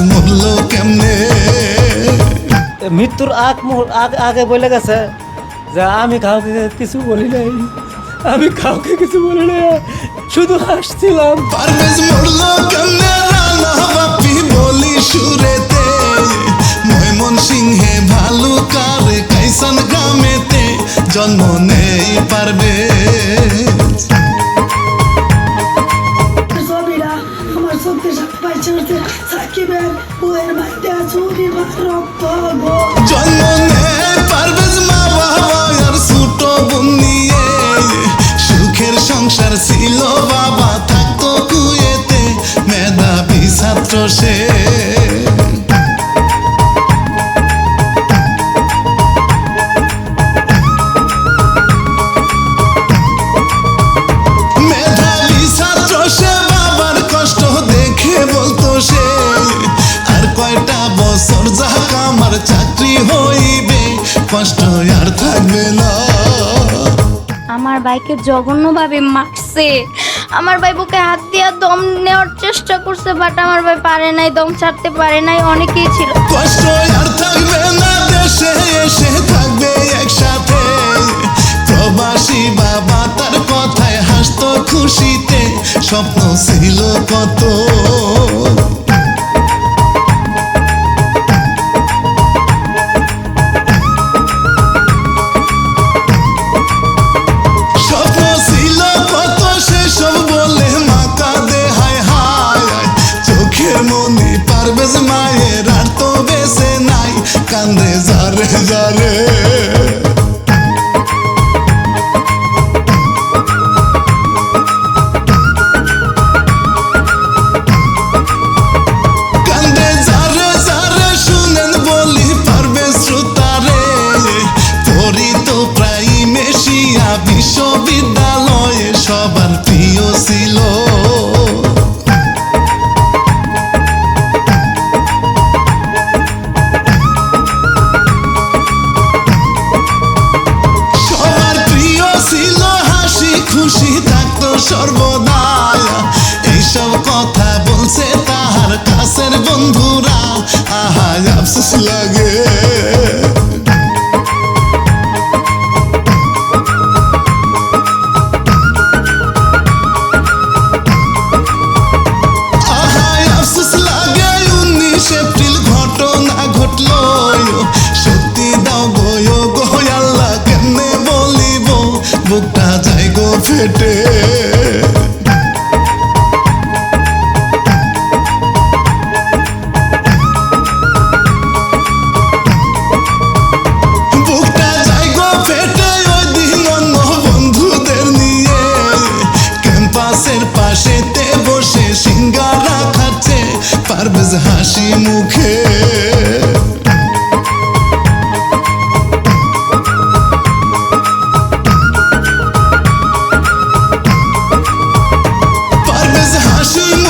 মূল্য কেমনে? মৃত্যুর আগ আগ আগে বলে গেছে যে আমি কাউকে কিছু বলি নাই। আমি কাউকে কিছু বলি নাই। শুধু হাসছিলাম। পারবেজ মূল্য কেমনে রানা বাপি বলি সুরেতে? ময়মন সিংহে কাইসান গ্রামেতে জন্ম নেই পারবেজ কষ্ট দেখে বলতো সে কয়টা বছর যাক আমার চাকরি হইবে, কষ্ট আর থাকবে না। আমার বাইকে জঘন্যভাবে মারছে। আমার ভাই বুকে হাত দিয়ে দম নেওয়ার চেষ্টা করছে বাট আমার ভাই পারে নাই, দম ছাড়তে পারে নাই, অনেকেই ছিল। কষ্ট একসাথে। প্রবাসী বাবা তার কথায় হাসতো খুশিতে, স্বপ্ন ছিল কত। yandı zarı zarı থাকতো সর্বদাই। এইসব কথা বলছে তাহার কাছের বন্ধুরা। আহা আফসোস লাগে। পারভেজ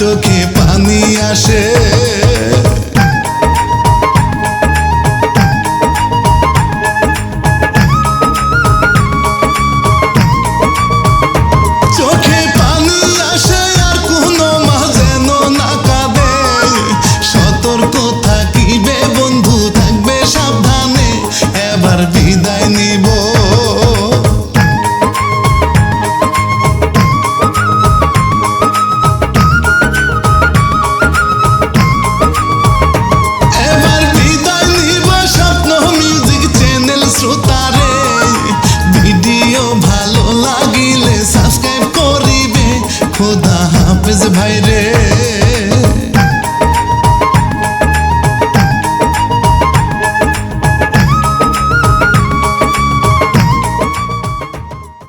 চোখে পানি আসে।